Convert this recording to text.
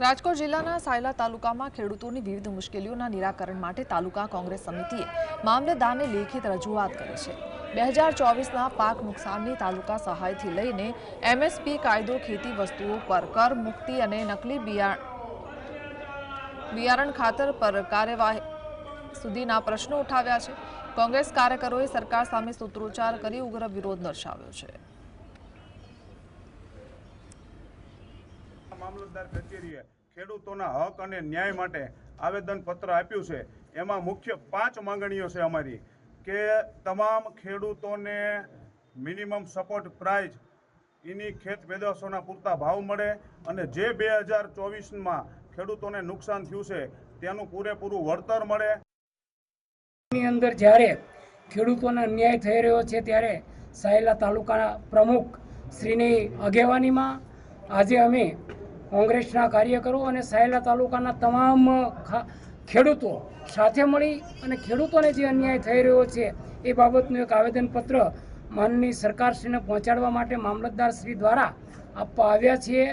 રાજકોટ જિલ્લાના સાયલા તાલુકામાં ખેડૂતોની વિવિધ મુશ્કેલીઓના નિરાકરણ માટે તાલુકા કોંગ્રેસ સમિતિએ મામલતદારને લેખિત રજૂઆત કરી છે. બે હજાર ચોવીસના પાક નુકસાનની તાલુકા સહાયથી લઈને એમએસપી કાયદો, ખેતી વસ્તુઓ પર કર મુક્તિ અને નકલી બિયારણ બિયારણ ખાતર પર કાર્યવાહી સુધીના પ્રશ્નો ઉઠાવ્યા છે. કોંગ્રેસ કાર્યકરોએ સરકાર સામે સૂત્રોચ્ચાર કરી ઉગ્ર વિરોધ દર્શાવ્યો છે. મામલતદાર કચેરીએ ખેડૂતોના હક અને ન્યાય માટે આવેદનપત્ર આપ્યું છે. એમાં મુખ્ય પાંચ માંગણીઓ છે અમારી. કે તમામ ખેડૂતોને મિનિમમ સપોર્ટ પ્રાઇઝ એની ખેત પેદાશોના પૂરતા ભાવ મળે અને જે બે હજાર ચોવીસમાં ખેડૂતોને નુકસાન થયું છે, તેનું પૂરેપૂરું વળતર મળે. ની અંદર જ્યારે ખેડૂતોને અન્યાય થઈ રહ્યો છે, ત્યારે સાયલા તાલુકાના પ્રમુખ શ્રીની આગેવાનીમાં આજે અમે કોંગ્રેસના કાર્યકરો અને સાયલા તાલુકાના તમામ ખેડૂતો સાથે મળી અને ખેડૂતોને જે અન્યાય થઈ રહ્યો છે એ બાબતનું એક આવેદનપત્ર માનની સરકારશ્રીને પહોંચાડવા માટે મામલતદાર શ્રી દ્વારા આપવા આવ્યા છીએ.